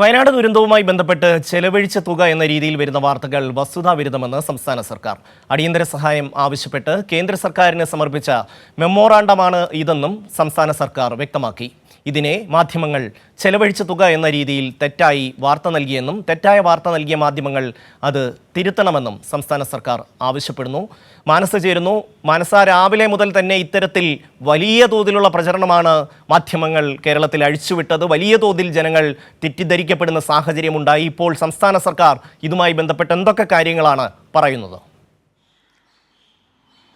വയനാട് ദുരന്തവുമായി ബന്ധപ്പെട്ട് ചെലവഴിച്ച തുക എന്ന രീതിയിൽ വരുന്ന വാർത്തകൾ വസ്തുതാവിരുദ്ധമെന്ന് സംസ്ഥാന സർക്കാർ. അടിയന്തര സഹായം ആവശ്യപ്പെട്ട് കേന്ദ്ര സർക്കാരിന് സമർപ്പിച്ച മെമ്മോറാണ്ടമാണ് ഇതെന്നും സംസ്ഥാന സർക്കാർ വ്യക്തമാക്കി. ഇതിനെ മാധ്യമങ്ങൾ ചെലവഴിച്ച തുക എന്ന രീതിയിൽ തെറ്റായി വാർത്ത നൽകിയെന്നും തെറ്റായ വാർത്ത നൽകിയ മാധ്യമങ്ങൾ അത് തിരുത്തണമെന്നും സംസ്ഥാന സർക്കാർ ആവശ്യപ്പെടുന്നു. മാനസ ചേരുന്നു. മാനസ രാവിലെ മുതൽ തന്നെ ഇത്തരത്തിൽ വലിയ തോതിലുള്ള പ്രചരണമാണ് മാധ്യമങ്ങൾ കേരളത്തിൽ അഴിച്ചുവിട്ടത്. വലിയ തോതിൽ ജനങ്ങൾ തെറ്റിദ്ധരിക്കപ്പെടുന്ന സാഹചര്യമുണ്ടായി. ഇപ്പോൾ സംസ്ഥാന സർക്കാർ ഇതുമായി ബന്ധപ്പെട്ട് എന്തൊക്കെ കാര്യങ്ങളാണ് പറയുന്നത്?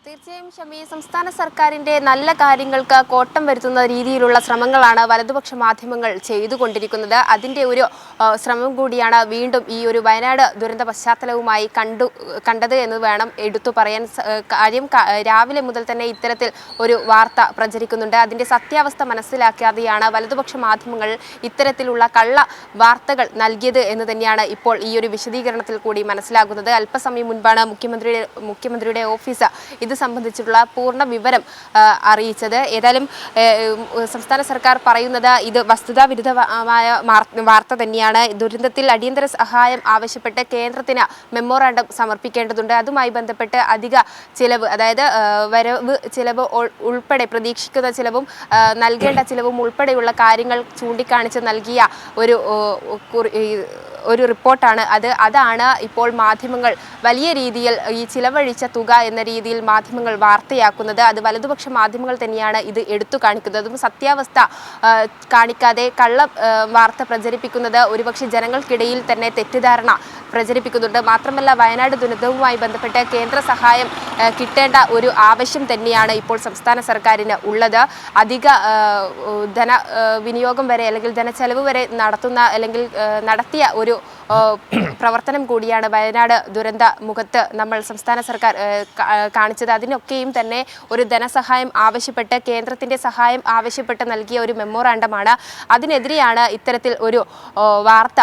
തീർച്ചയായും ഷമി സംസ്ഥാന സർക്കാരിന്റെ നല്ല കാര്യങ്ങൾക്ക് കോട്ടം വരുത്തുന്ന രീതിയിലുള്ള ശ്രമങ്ങളാണ് വലതുപക്ഷ മാധ്യമങ്ങൾ ചെയ്തുകൊണ്ടിരിക്കുന്നത്. അതിന്റെ ഒരു ശ്രമം കൂടിയാണ് വീണ്ടും ഈ ഒരു വയനാട് ദുരന്ത പശ്ചാത്തലവുമായി കണ്ടു കണ്ടത് എന്ന് വേണം എടുത്തു പറയാൻ കാര്യം രാവിലെ മുതൽ തന്നെ ഇത്തരത്തിൽ ഒരു വാർത്ത പ്രചരിക്കുന്നുണ്ട്. അതിന്റെ സത്യാവസ്ഥ മനസ്സിലാക്കാതെയാണ് വലതുപക്ഷ മാധ്യമങ്ങൾ ഇത്തരത്തിലുള്ള കള്ള വാർത്തകൾ നൽകിയത് എന്ന് തന്നെയാണ് ഇപ്പോൾ ഈ ഒരു വിശദീകരണത്തിൽ കൂടി മനസ്സിലാകുന്നത്. അല്പസമയം മുൻപാണ് മുഖ്യമന്ത്രിയുടെ മുഖ്യമന്ത്രിയുടെ ഓഫീസ് ഇത് സംബന്ധിച്ചിട്ടുള്ള പൂർണ വിവരം അറിയിച്ചത്. ഏതായാലും സംസ്ഥാന സർക്കാർ പറയുന്നത് ഇത് വസ്തുതാവിരുദ്ധമായ വിരുദ്ധമായ വാർത്ത തന്നെയാണ്. ദുരന്തത്തിൽ അടിയന്തര സഹായം ആവശ്യപ്പെട്ട് കേന്ദ്രത്തിന് മെമ്മോറാണ്ടം സമർപ്പിക്കേണ്ടതുണ്ട്. അതുമായി ബന്ധപ്പെട്ട് അധിക ചിലവ് അതായത് വരവ് ചിലവ് ഉൾപ്പെടെ പ്രതീക്ഷിക്കുന്ന ചിലവും നൽകേണ്ട ചിലവും ഉൾപ്പെടെയുള്ള കാര്യങ്ങൾ ചൂണ്ടിക്കാണിച്ച് നൽകിയ ഒരു ഒരു റിപ്പോർട്ടാണ് അത്. അതാണ് ഇപ്പോൾ മാധ്യമങ്ങൾ വലിയ രീതിയിൽ ഈ ചിലവഴിച്ച തുക എന്ന രീതിയിൽ മാധ്യമങ്ങൾ വാർത്തയാക്കുന്നത്. അത് വലതുപക്ഷ മാധ്യമങ്ങൾ തന്നെയാണ് ഇത് എടുത്തു കാണിക്കുന്നത്. കാണിക്കുന്നതും സത്യാവസ്ഥ കാണിക്കാതെ കള്ള വാർത്ത പ്രചരിപ്പിക്കുന്നത് ഒരുപക്ഷെ ജനങ്ങൾക്കിടയിൽ തന്നെ തെറ്റിദ്ധാരണ പ്രചരിപ്പിക്കുന്നുണ്ട്. മാത്രമല്ല വയനാട് ദുരന്തവുമായി ബന്ധപ്പെട്ട് കേന്ദ്ര സഹായം കിട്ടേണ്ട ഒരു ആവശ്യം തന്നെയാണ് ഇപ്പോൾ സംസ്ഥാന സർക്കാരിന് ഉള്ളത്. അധിക ധന വിനിയോഗം വരെ അല്ലെങ്കിൽ ധനച്ചെലവ് വരെ നടത്തുന്ന അല്ലെങ്കിൽ നടത്തിയ ഒരു പ്രവർത്തനം കൂടിയാണ്. വയനാട് ദുരന്ത മുഖത്ത് നമ്മൾ സംസ്ഥാന സർക്കാർ കാണിച്ചത്. അതിനൊക്കെയും തന്നെ ഒരു ധനസഹായം ആവശ്യപ്പെട്ട് കേന്ദ്രത്തിന്റെ സഹായം ആവശ്യപ്പെട്ട് നൽകിയ ഒരു മെമ്മോറാണ്ടമാണ്. അതിനെതിരെയാണ് ഇത്തരത്തിൽ ഒരു വാർത്ത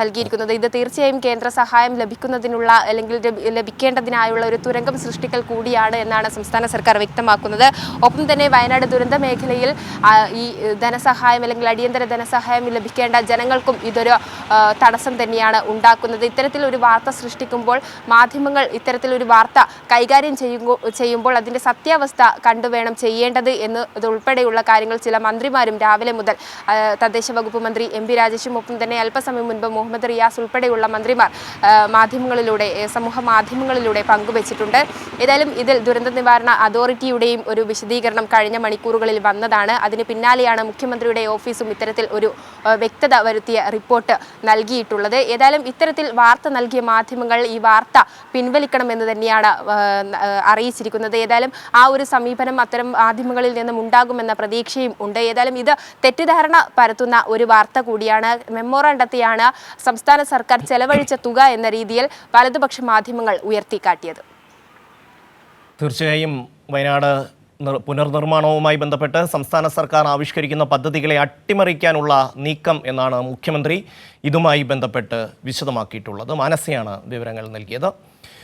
നൽകിയിരിക്കുന്നത്. ഇത് തീർച്ചയായും കേന്ദ്ര സഹായം ലഭിക്കുന്നതിനുള്ള അല്ലെങ്കിൽ ലഭിക്കേണ്ടതിനായുള്ള ഒരു തുരങ്കം സൃഷ്ടിക്കൽ കൂടിയാണ് എന്നാണ് സംസ്ഥാന സർക്കാർ വ്യക്തമാക്കുന്നത്. ഒപ്പം തന്നെ വയനാട് ദുരന്ത മേഖലയിൽ ഈ ധനസഹായം അല്ലെങ്കിൽ അടിയന്തര ധനസഹായം ലഭിക്കേണ്ട ജനങ്ങൾക്കും ഇതൊരു തടസ്സം തന്നെയാണ്. ഉണ്ടാക്കുന്നത്. ഇത്തരത്തിൽ ഒരു വാർത്ത സൃഷ്ടിക്കുമ്പോൾ മാധ്യമങ്ങൾ ഇത്തരത്തിലൊരു വാർത്ത കൈകാര്യം ചെയ്യുമ്പോൾ അതിന്റെ സത്യാവസ്ഥ കണ്ടുവേണം ചെയ്യേണ്ടത് എന്ന് ഇതുൾപ്പെടെയുള്ള കാര്യങ്ങൾ ചില മന്ത്രിമാരും രാവിലെ മുതൽ തദ്ദേശ വകുപ്പ് മന്ത്രി എം പി രാജേഷും ഒപ്പം തന്നെ അല്പസമയം മുൻപ് മുഹമ്മദ് റിയാസ് ഉൾപ്പെടെയുള്ള മന്ത്രിമാർ മാധ്യമങ്ങളിലൂടെ സമൂഹ മാധ്യമങ്ങളിലൂടെ പങ്കുവച്ചിട്ടുണ്ട്. ഏതായാലും ഇതിൽ ദുരന്ത നിവാരണ അതോറിറ്റിയുടെയും ഒരു വിശദീകരണം കഴിഞ്ഞ മണിക്കൂറുകളിൽ വന്നതാണ്. അതിന് പിന്നാലെയാണ് മുഖ്യമന്ത്രിയുടെ ഓഫീസും ഇത്തരത്തിൽ ഒരു വ്യക്തത വരുത്തിയ റിപ്പോർട്ട് നൽകിയിട്ടുള്ളത്. ഏതായാലും ഇത്തരത്തിൽ വാർത്ത നൽകിയ മാധ്യമങ്ങൾ ഈ വാർത്ത പിൻവലിക്കണമെന്ന് തന്നെയാണ് അറിയിച്ചിരിക്കുന്നത്. ഏതായാലും ആ ഒരു സമീപനം അത്തരം മാധ്യമങ്ങളിൽ നിന്നും ഉണ്ടാകുമെന്ന പ്രതീക്ഷയും ഉണ്ട്. ഏതായാലും ഇത് തെറ്റിദ്ധാരണ പരത്തുന്ന ഒരു വാർത്ത കൂടിയാണ്. മെമ്മോറാണ്ടത്തെയാണ് സംസ്ഥാന സർക്കാർ ചെലവഴിച്ച തുക എന്ന രീതിയിൽ വലതുപക്ഷ മാധ്യമങ്ങൾ ഉയർത്തിക്കാട്ടിയത്. തീർച്ചയായും വയനാട് പുനർനിർമ്മാണവുമായി ബന്ധപ്പെട്ട് സംസ്ഥാന സർക്കാർ ആവിഷ്കരിക്കുന്ന പദ്ധതികളെ അട്ടിമറിക്കാനുള്ള നീക്കം എന്നാണ് മുഖ്യമന്ത്രി ഇതുമായി ബന്ധപ്പെട്ട് വിശദമാക്കിയിട്ടുള്ളത്. മാനസയാണ് വിവരങ്ങൾ നൽകിയത്.